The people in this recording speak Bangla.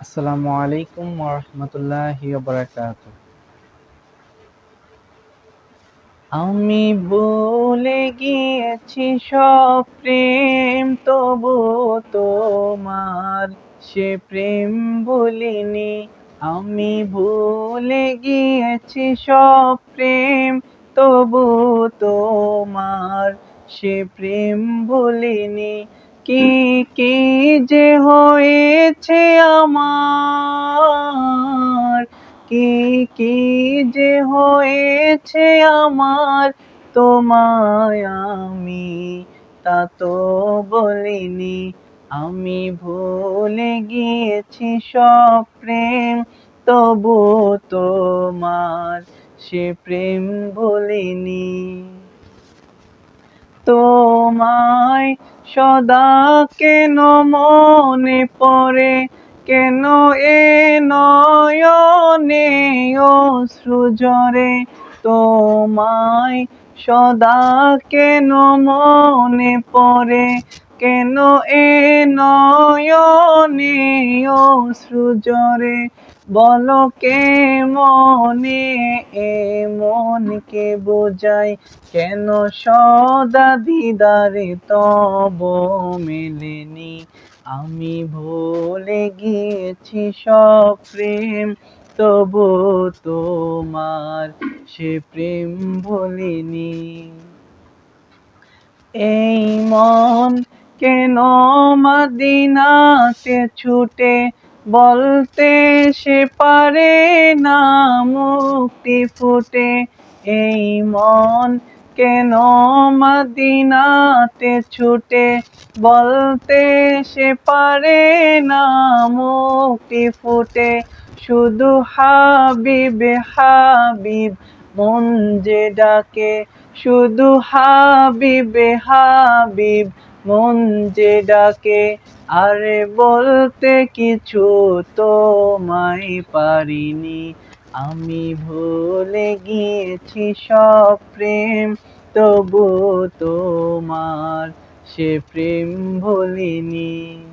আসসালামু আলাইকুম ওরহমতুল্লাহি বারাকাত আমি বলে গিয়েছি সব প্রেম, তবু তোমার সে প্রেম বলিনি আমি ভুলে গিয়েছি সব প্রেম, তবু তোমার সে প্রেম বলিনি কি কি যে হয়েছে আমার? কি কি যে হয়েছে আমার? তোমায় আমি তা তো বলিনি। আমি ভুলে গিয়েছি সব প্রেম, তবু তোমার সে প্রেম বলিনি। তোমায় সদা কেন মনে পড়ে? কেন এ নয়নে ও সুজরে তোমায় সদা কেন মনে পড়ে? কেন এ নয়নে ঝরে বলো কে মনে এ মনকে বোঝাই কেন সদা দিদারে তব মেলেনি? আমি ভুলে গিয়েছি সব প্রেম, তবু তোমার সে প্রেম ভুলিনি। এই মন কেন মদিনাতে ছুটে বলতে সে পারে না মুক্তি ফুটে? এই মন কেন মদিনাতে ছুটে বলতে সে পারে না মুক্তি ফুটে? শুধু হাবিব হাবিব মন যে ডাকে, শুধু হাবিব হাবিব মন যে ডাকে, আরে বলতে কিছু তো মাই পারিনি। আমি ভুলে গিয়েছি সব প্রেম, তবু তোমার সে প্রেম ভুলিনি।